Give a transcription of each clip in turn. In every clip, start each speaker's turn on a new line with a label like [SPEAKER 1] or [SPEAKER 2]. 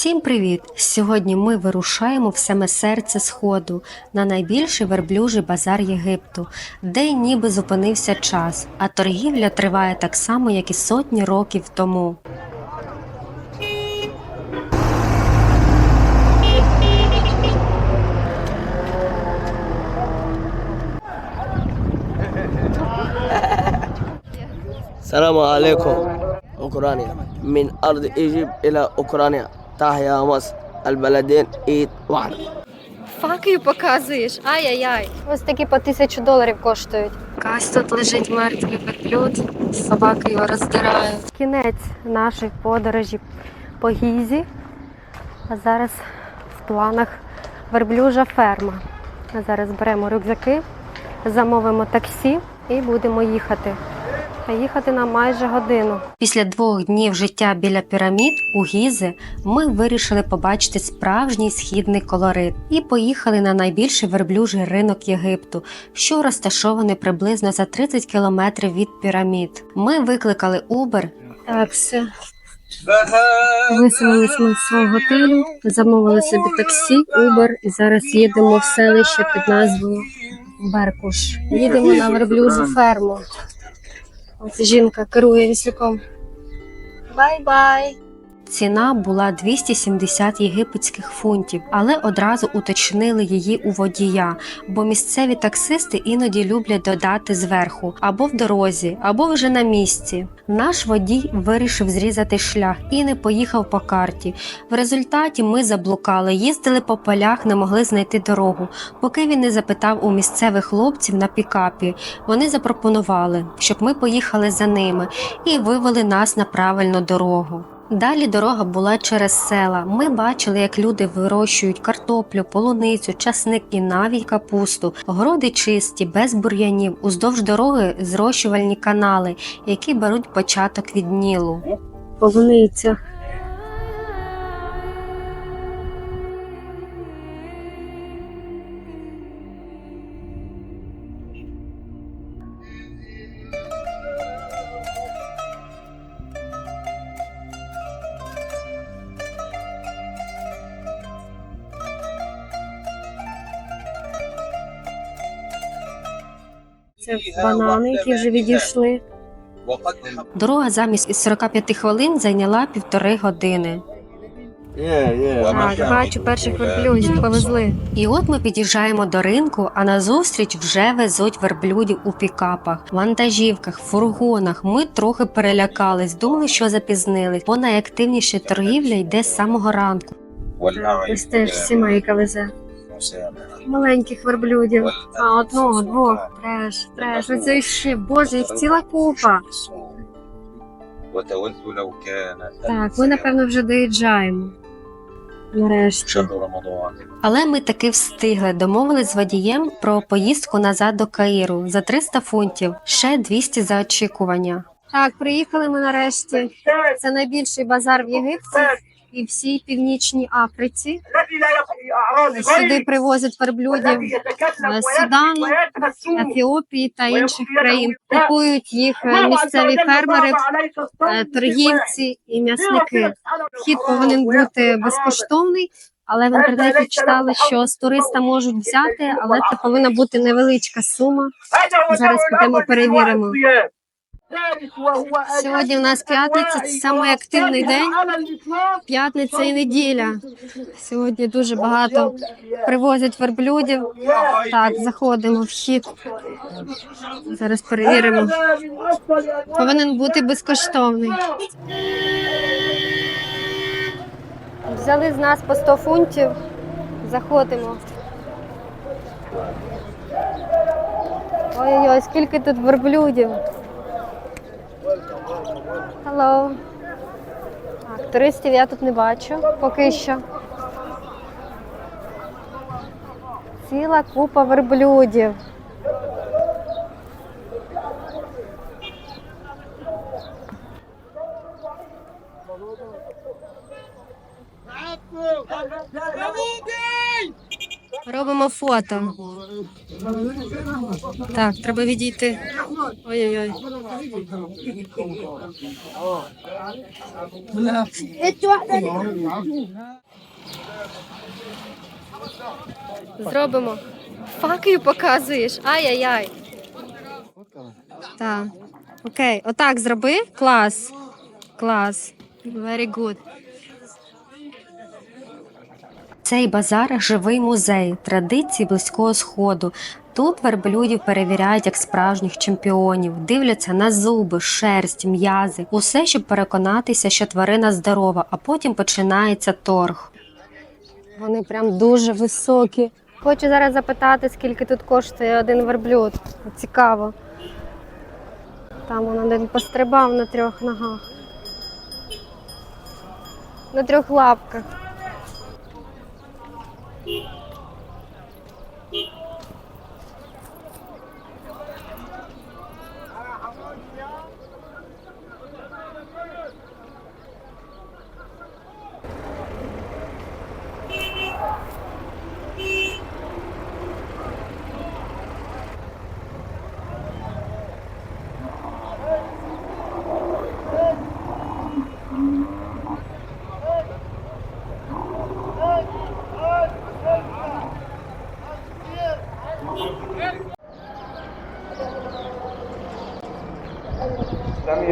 [SPEAKER 1] Всім привіт! Сьогодні ми вирушаємо в саме серце Сходу на найбільший верблюжий базар Єгипту, де ніби зупинився час, а торгівля триває так само, як і сотні років тому.
[SPEAKER 2] Салам алейкум! Україна. Мін ард Іжіп Україна. تحيا مصر البلدين إيد واحد
[SPEAKER 3] Факію показуєш. Ай-яй-яй. Ось такі по тисячу доларів коштують.
[SPEAKER 1] Кась тут лежить мертвий верблюд, собаки його роздирають.
[SPEAKER 3] Кінець нашої подорожі по гізі. А зараз в планах верблюжа ферма. А зараз беремо рюкзаки, замовимо таксі і будемо їхати. Їхати нам майже годину.
[SPEAKER 1] Після двох днів життя біля пірамід у Гізи ми вирішили побачити справжній східний колорит і поїхали на найбільший верблюжий ринок Єгипту, що розташований приблизно за 30 кілометрів від пірамід. Ми викликали Uber. Так, все. Виселились ми з свого готелю, замовили собі таксі, Uber і зараз їдемо в селище під назвою Беркуш. Їдемо на верблюжу ферму. Ось жінка керує віслюком. Бай-бай! Ціна була 270 єгипетських фунтів, але одразу уточнили її у водія, бо місцеві таксисти іноді люблять додати зверху або в дорозі, або вже на місці. Наш водій вирішив зрізати шлях і не поїхав по карті. В результаті ми заблукали, їздили по полях, не могли знайти дорогу, поки він не запитав у місцевих хлопців на пікапі. Вони запропонували, щоб ми поїхали за ними і вивели нас на правильну дорогу. Далі дорога була через села. Ми бачили, як люди вирощують картоплю, полуницю, часник і навіть капусту. Городи чисті, без бур'янів. Уздовж дороги зрощувальні канали, які беруть початок від Нілу. Полуниця. Банани, які вже відійшли. Дорога замість із 45 хвилин зайняла півтори години. Так, бачу, перших верблюдів повезли. І от ми під'їжджаємо до ринку, а назустріч вже везуть верблюдів у пікапах, вантажівках, фургонах. Ми трохи перелякались, думали, що запізнились, бо найактивніша торгівля йде з самого ранку. Ось теж сімейка везе маленьких верблюдів. А одного, двох, треш, треш. Оце іще, Боже, їх ціла купа. Так, ми напевно вже доїжджаємо. Нарешті. Але ми таки встигли. Домовились з водієм про поїздку назад до Каїру за 300 фунтів, ще 200 за очікування. Так, приїхали ми нарешті. Це найбільший базар в Єгипті і всій північній Африці. Сюди привозять верблюдів з Судану, Ефіопії та інших країн. Купують їх е, місцеві фермери, е, торгівці і м'ясники. Вхід повинен бути безкоштовний, але в інтернеті читали, що з туриста можуть взяти, але це повинна бути невеличка сума. Зараз підемо перевіримо. Сьогодні у нас п'ятниця, це самий активний день. П'ятниця і неділя. Сьогодні дуже багато привозять верблюдів. Так, заходимо в хід. Зараз перевіримо. Повинен бути безкоштовний.
[SPEAKER 3] Взяли з нас по 100 фунтів. Заходимо. Ой-ой-ой, скільки тут верблюдів. Hello. Так, туристів я тут не бачу поки що. Ціла купа верблюдів.
[SPEAKER 4] Робимо фото. Так, треба відійти. Ой-ой-ой. Зробимо. Факію показуєш. Ай-яй-яй. Так. Окей, отак зроби. Клас. Клас. Very good. Цей базар живий музей традицій близького сходу. Тут верблюдів перевіряють як справжніх чемпіонів, дивляться на зуби, шерсть, м'язи, усе, щоб переконатися, що тварина здорова, а потім починається торг. Вони прям дуже високі.
[SPEAKER 1] Хочу зараз запитати, скільки тут коштує один верблюд. Цікаво. Там он один пострибав на трьох ногах. На трьох лапках. Yeah.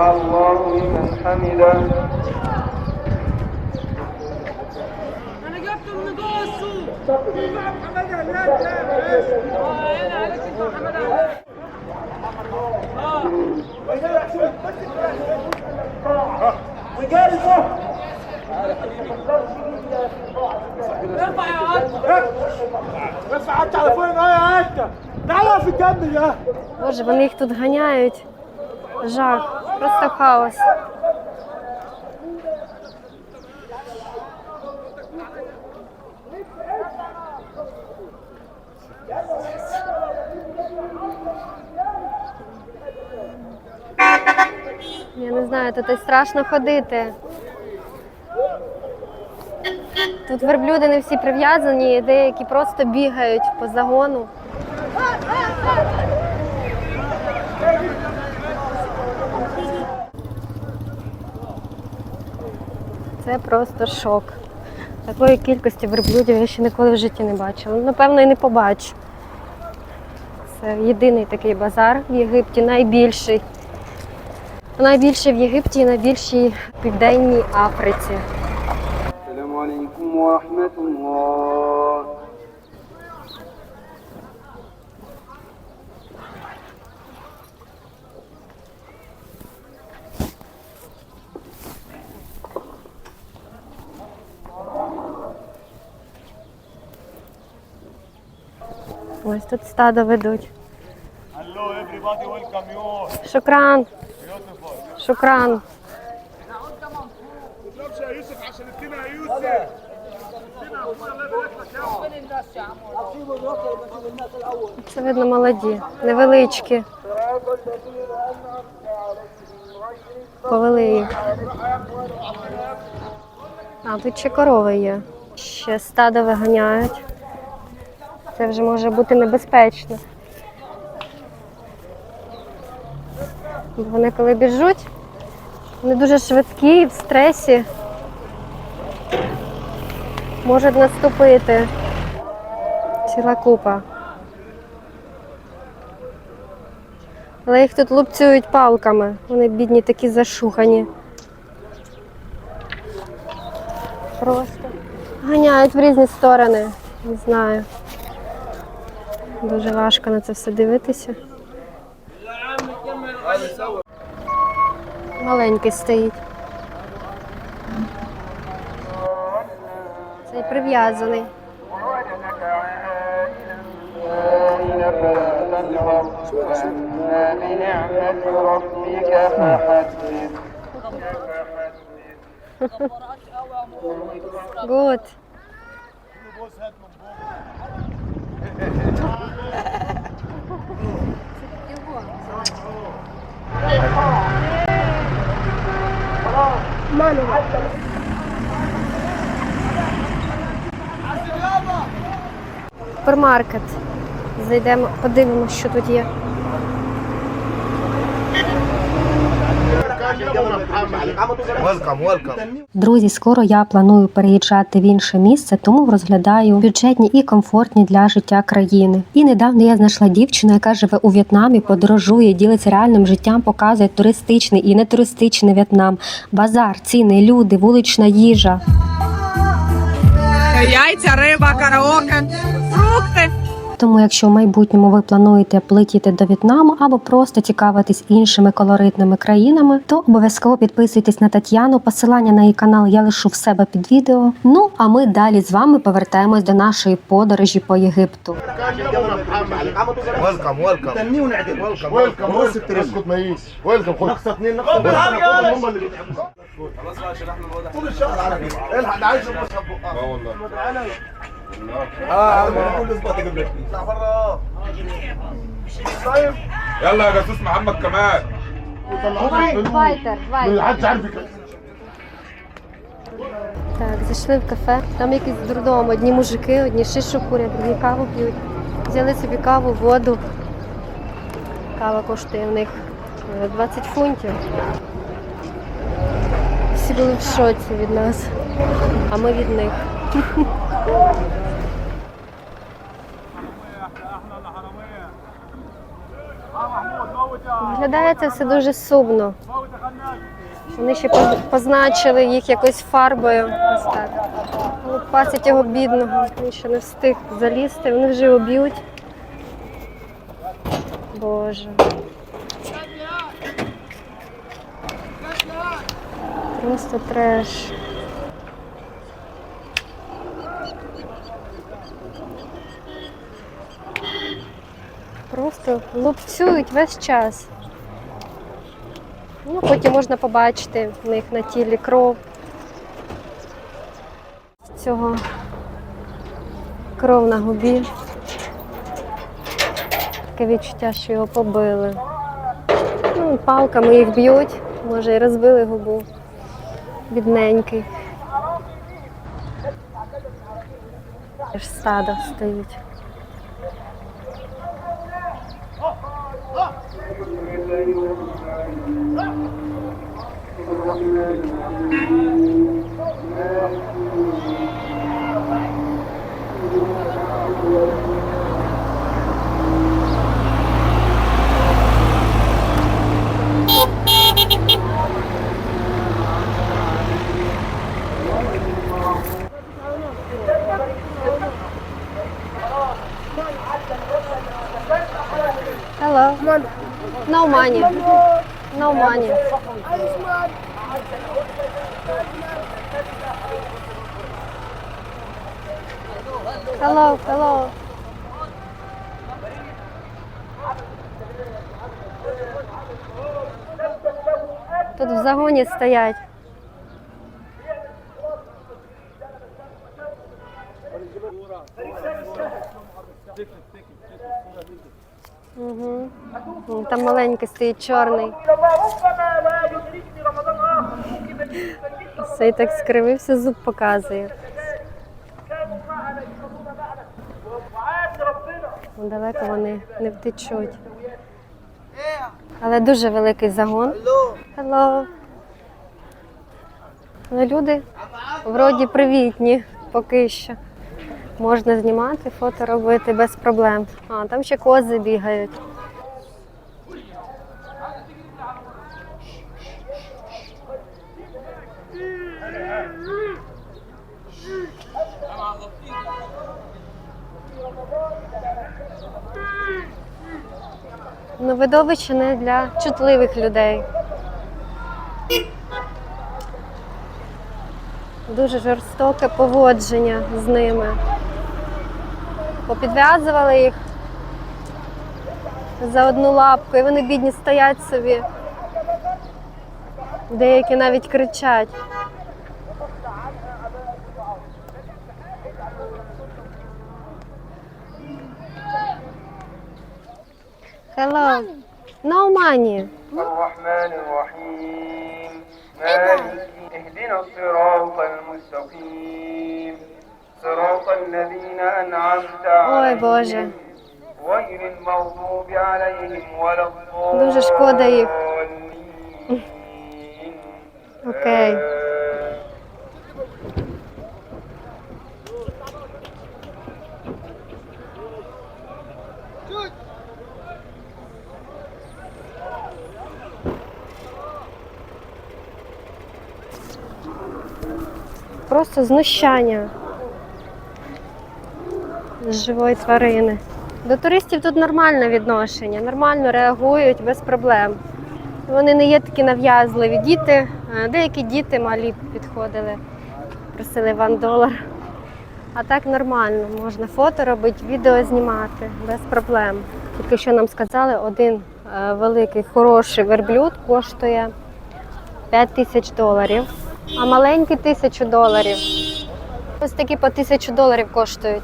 [SPEAKER 3] سمع الله لمن حمده
[SPEAKER 5] ارفع انت على فوق يا انت تعال اقف الجنب ده
[SPEAKER 1] Боже, вони їх тут ганяють. Жах, Просто хаос. Я не знаю, тут страшно ходити. Тут верблюди не всі прив'язані, деякі просто бігають по загону. Це просто шок. Такої кількості верблюдів я ще ніколи в житті не бачила. Ну, напевно, і не побачу. Це єдиний такий базар в Єгипті, найбільший. Найбільший в Єгипті і найбільшій Південній Африці.
[SPEAKER 3] Салам алейкум ва.
[SPEAKER 1] Ось тут стадо ведуть. Шукран. Шукран. Це видно молоді, невеличкі. Повели їх. А, тут ще корови є. Ще стадо виганяють. Це вже може бути небезпечно. Вони коли біжуть, вони дуже швидкі, в стресі. Можуть наступити. Ціла купа. Але їх тут лупцюють палками. Вони бідні такі зашухані. Просто ганяють в різні сторони. Не знаю. Дуже важко на це все дивитися. Маленький стоїть. Цей прив'язаний. Good супермаркет. Зайдемо, подивимося, що тут є. Друзі, скоро я планую переїжджати в інше місце, тому розглядаю бюджетні і комфортні для життя країни. І недавно я знайшла дівчину, яка живе у В'єтнамі, подорожує, ділиться реальним життям, показує туристичний і нетуристичний В'єтнам, базар, ціни, люди, вулична їжа.
[SPEAKER 6] Яйця, риба, караоке, фрукти.
[SPEAKER 1] Тому, якщо в майбутньому ви плануєте плетіти до В'єтнаму або просто цікавитись іншими колоритними країнами, то обов'язково підписуйтесь на Тетяну. Посилання на її канал я лишу в себе під відео. Ну а ми далі з вами повертаємось до нашої подорожі по Єгипту.
[SPEAKER 7] اطلع بره طيب
[SPEAKER 8] يلا يا جاسوس محمد كمال
[SPEAKER 1] Вайтер,
[SPEAKER 7] اللي محدش عارف يكلم
[SPEAKER 1] Так, зайшли в кафе. Там якийсь дурдом. Одні мужики, одні шишу курять, другі каву п'ють. Взяли собі каву, воду. Кава коштує в них е, 20 фунтів. Всі були в шоці від нас, а ми від них. Виглядає це все дуже сумно. Вони ще позначили їх якось фарбою. Ось так. Пасять його бідного. Він ще не встиг залізти, вони вже його б'ють. Боже. Просто треш. Просто лупцюють весь час. Ну, потім можна побачити в них на тілі кров. Цього кров на губі. Таке відчуття, що його побили. Ну, палками їх б'ють, може і розбили губу. Бідненький. Стадо стоїть. Hello. No money. No money. Hello. Тут в загоні стоять. Угу. Там маленький стоїть чорний. Цей так скривився, зуб показує. Далеко вони не втечуть. Але дуже великий загон. Hello. Але люди вроді привітні поки що. Можна знімати, фото робити без проблем. А, там ще кози бігають. Ну, видовище не для чутливих людей. Дуже жорстоке поводження з ними. Попідв'язували їх за одну лапку, і вони бідні стоять собі. Деякі навіть кричать. Hello. No money.
[SPEAKER 3] الرحمن الرحيم مالك اهدنا الصراط المستقيم صراط الذين أنعمت
[SPEAKER 1] Ой, Боже.
[SPEAKER 3] عليهم غير المغضوب عليهم ولا
[SPEAKER 1] Дуже шкода їх.
[SPEAKER 3] الضالين
[SPEAKER 1] Окей. Просто знущання з живої тварини. До туристів тут нормальне відношення, нормально реагують без проблем. Вони не є такі нав'язливі. Діти, е, деякі діти малі підходили, просили ван долар. А так нормально, можна фото робити, відео знімати без проблем. Тільки що нам сказали, один е, великий хороший верблюд коштує 5 тисяч доларів, а маленький тисячу доларів. Ось такі по тисячу доларів коштують.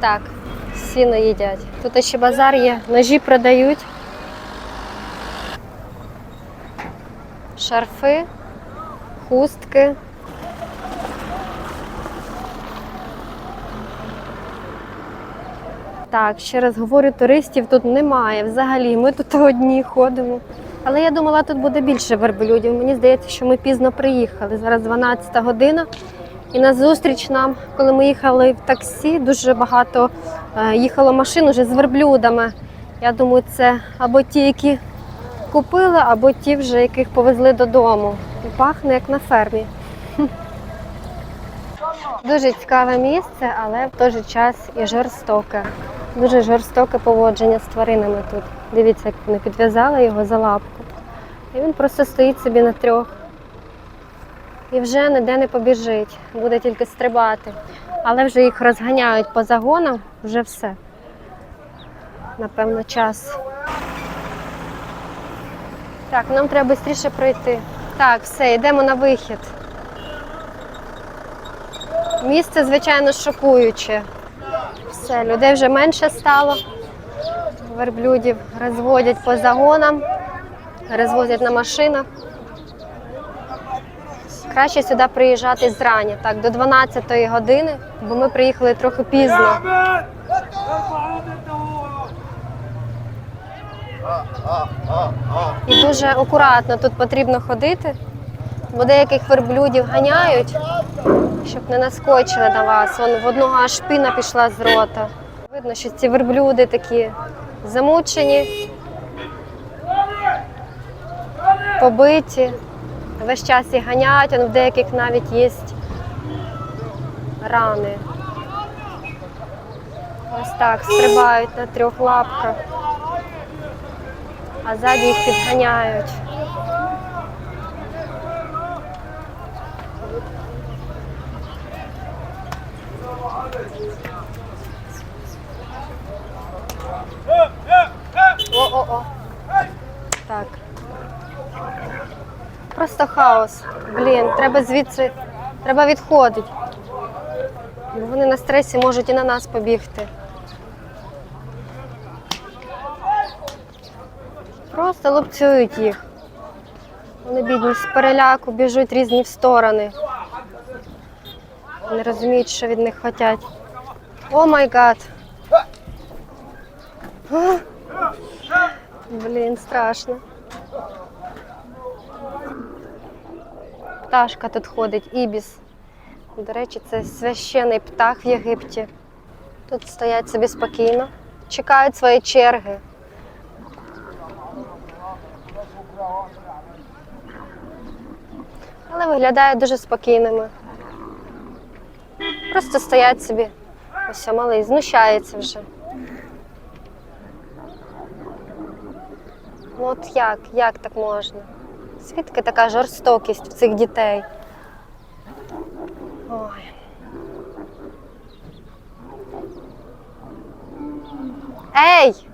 [SPEAKER 1] Так, сіно їдять. Тут ще базар є, ножі продають. шарфи, хустки. Так, ще раз говорю, туристів тут немає взагалі. Ми тут одні ходимо. Але я думала, тут буде більше верблюдів. Мені здається, що ми пізно приїхали. Зараз 12 година. І на зустріч нам, коли ми їхали в таксі, дуже багато е, їхало машин уже з верблюдами. Я думаю, це або ті, які купили, або ті вже, яких повезли додому. І пахне як на фермі. Дуже цікаве місце, але в той же час і жорстоке. Дуже жорстоке поводження з тваринами тут. Дивіться, як вони підв'язали його за лапку. І він просто стоїть собі на трьох. І вже ніде не побіжить, буде тільки стрибати. Але вже їх розганяють по загонам, вже все. Напевно, час. Так, нам треба швидше пройти. Так, все, йдемо на вихід. Місце, звичайно, шокуюче. Все, людей вже менше стало. Верблюдів розводять по загонам, розвозять на машинах. Краще сюди приїжджати зрання, так, до 12 години, бо ми приїхали трохи пізно. І дуже акуратно тут потрібно ходити, бо деяких верблюдів ганяють, щоб не наскочили на вас. Вон в одного аж шпина пішла з рота. Видно, що ці верблюди такі замучені, побиті. Весь час їх ганяють, а в деяких навіть є рани. Ось так стрибають на трьох лапках а ззаді їх підганяють. О-о-о. Так. Просто хаос. Блін, треба звідси, треба відходити. Вони на стресі можуть і на нас побігти. Просто лупцюють їх. Вони бідні з переляку біжуть різні в сторони. Не розуміють, що від них хочуть. О май гад. Блін, страшно. Пташка тут ходить, ібіс. До речі, це священий птах в Єгипті. Тут стоять собі спокійно, чекають своєї черги. але виглядають дуже спокійними. Просто стоять собі. Ось малий знущається вже. Ну от як? Як так можна? Звідки така жорстокість в цих дітей? Ой. Ей!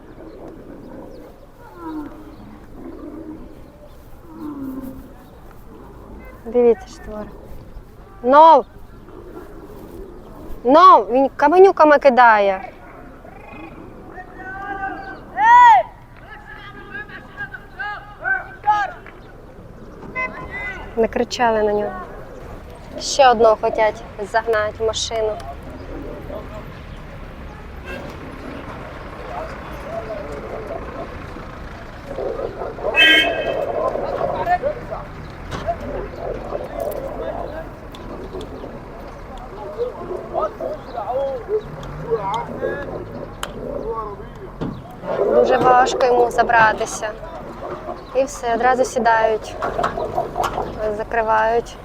[SPEAKER 1] Дивіться, творить. Ну! Ну, він каменюками кидає. не кричали на нього. Ще одного хочуть загнати в машину.
[SPEAKER 4] Дуже важко йому забратися. І все, одразу сідають закривають.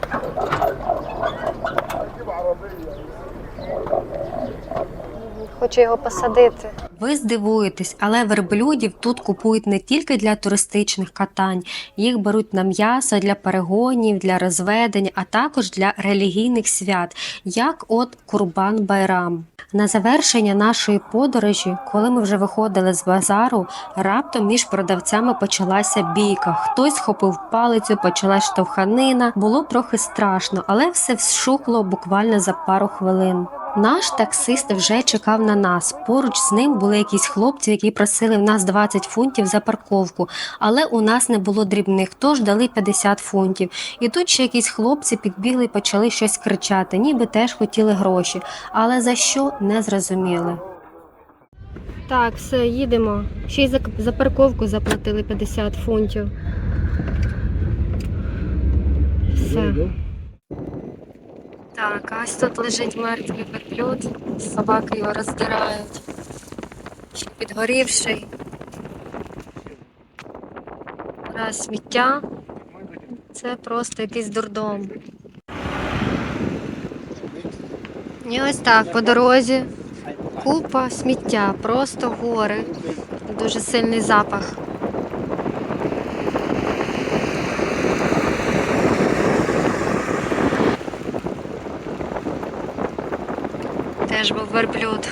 [SPEAKER 4] Хочу його посадити.
[SPEAKER 1] Ви здивуєтесь, але верблюдів тут купують не тільки для туристичних катань, їх беруть на м'ясо для перегонів, для розведень, а також для релігійних свят, як от Курбан Байрам. На завершення нашої подорожі, коли ми вже виходили з базару, раптом між продавцями почалася бійка. Хтось схопив палицю, почалась штовханина. Було трохи страшно, але все вшухло буквально за пару хвилин. Наш таксист вже чекав на нас. Поруч з ним були якісь хлопці, які просили в нас 20 фунтів за парковку, але у нас не було дрібних, тож дали 50 фунтів. І тут ще якісь хлопці підбігли і почали щось кричати, ніби теж хотіли гроші, але за що не зрозуміли.
[SPEAKER 4] Так, все, їдемо. Ще й за, за парковку заплатили 50 фунтів. Все.
[SPEAKER 1] Так, ось тут лежить мертвий верблюд, собаки його роздирають. Підгорівший. Раз сміття. Це просто якийсь дурдом. І ось так, по дорозі. Купа сміття, просто гори. Дуже сильний запах. Теж був верблюд.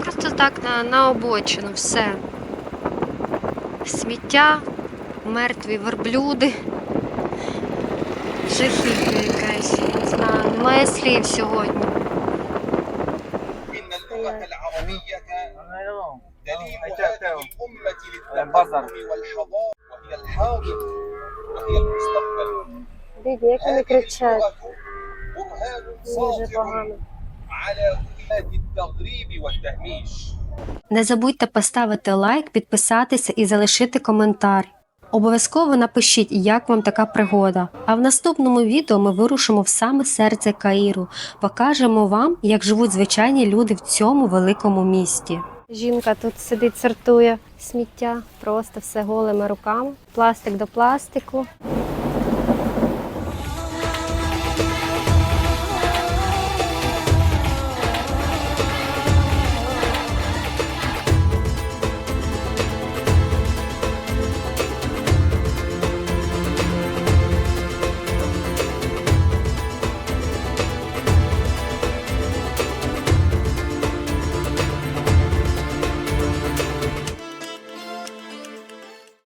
[SPEAKER 1] Просто так на, на обочину все. Сміття, мертві верблюди. Жахіття якесь. Не знаю, немає слів сьогодні.
[SPEAKER 3] إن اللغة العربية دليل هذه الأمة للتقدم والحضارة وهي الحاضر وهي المستقبل
[SPEAKER 4] Бідні, як вони кричать. Дуже погано.
[SPEAKER 1] Не забудьте поставити лайк, підписатися і залишити коментар. Обов'язково напишіть, як вам така пригода. А в наступному відео ми вирушимо в саме серце Каїру, покажемо вам, як живуть звичайні люди в цьому великому місті.
[SPEAKER 4] Жінка тут сидить, сортує сміття, просто все голими руками, пластик до пластику.